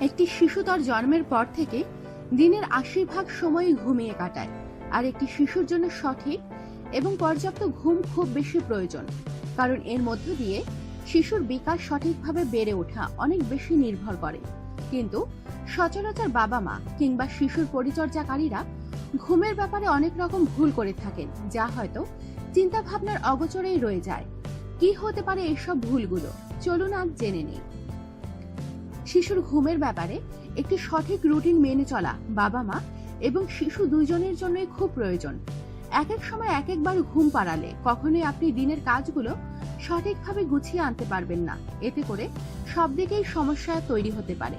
একটি শিশু তার জন্মের পর থেকে দিনের আশি ভাগ সময় ঘুমিয়ে কাটায়। আর একটি শিশুর জন্য সঠিক এবং পর্যাপ্ত ঘুম খুব বেশি প্রয়োজন, কারণ এর মধ্য দিয়ে শিশুর বিকাশ সঠিকভাবে বেড়ে ওঠা অনেক বেশি নির্ভর করে। কিন্তু সচরাচর বাবা মা কিংবা শিশুর পরিচর্যাকারীরা ঘুমের ব্যাপারে অনেক রকম ভুল করে থাকেন, যা হয়তো চিন্তা ভাবনার অগোচরেই রয়ে যায়। কি হতে পারে এসব ভুলগুলো? চলুন আজ জেনে নিই। শিশুর ঘুমের ব্যাপারে একটি সঠিক রুটিন মেনে চলা বাবা মা এবং শিশু দুইজনের জন্যই খুব প্রয়োজন। এক এক সময় এক একবার ঘুম পাড়ালে কখনোই আপনি দিনের কাজগুলো সঠিকভাবে গুছিয়ে আনতে পারবেন না। এতে করে সব দিকেই সমস্যা তৈরি হতে পারে।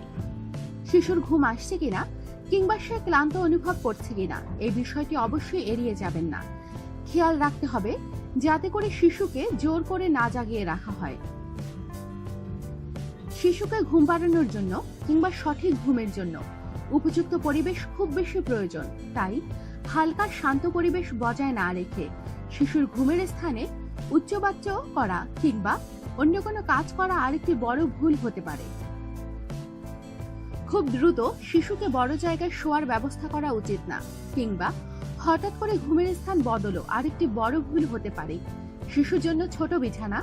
শিশুর ঘুম আসছে কিনা কিংবা সে ক্লান্ত অনুভব করছে কিনা এই বিষয়টি অবশ্যই এড়িয়ে যাবেন না। খেয়াল রাখতে হবে যাতে করে শিশুকে জোর করে না জাগিয়ে রাখা হয়। শিশুকে ঘুম পাড়ানোর জন্য কিংবা সঠিক ঘুমের জন্য উপযুক্ত পরিবেশ খুব বেশি প্রয়োজন। তাই হালকা শান্ত পরিবেশ বজায় না রেখে শিশুর ঘুমের স্থানে উচ্চবাচ্য করা কিংবা অন্য কোনো কাজ করা আরেকটি বড় ভুল হতে পারে। খুব দ্রুত শিশুকে বড় জায়গায় শোয়ার ব্যবস্থা করা উচিত না কিংবা হঠাৎ করে ঘুমের স্থান বদলও আরেকটি বড় ভুল হতে পারে। শিশুর জন্য ছোট বিছানা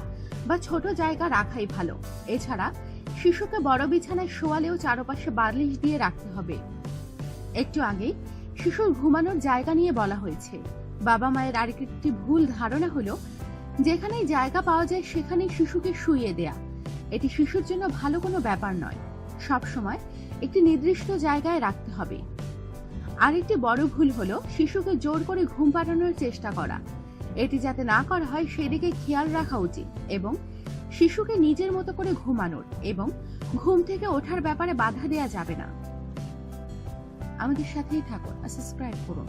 বা ছোট জায়গা রাখাই ভালো। এছাড়া শিশুকে বড় বিছানায় শোয়ালেও চারপাশে বার্লিশ দিয়ে রাখতে হবে। একটু আগেই শিশুর ঘুমানোর জায়গা নিয়ে বলা হয়েছে। বাবা মায়ের আরেকটি ভুল ধারণা হলো, যেখানেই জায়গা পাওয়া যায় সেখানেই শিশুকে শুইয়ে দেয়া। এটি শিশুর জন্য ভালো কোনো ব্যাপার নয়। সব সময় একটি নির্দিষ্ট জায়গায় রাখতে হবে। আরেকটি বড় ভুল হলো শিশুকে জোর করে ঘুম পাড়ানোর চেষ্টা করা। এটি যাতে না করা হয় সেদিকে খেয়াল রাখা উচিত এবং শিশুকে নিজের মতো করে ঘুমানোর এবং ঘুম থেকে ওঠার ব্যাপারে বাধা দেয়া যাবে না। আমাদের সাথেই থাকুন সাবস্ক্রাইব করুন।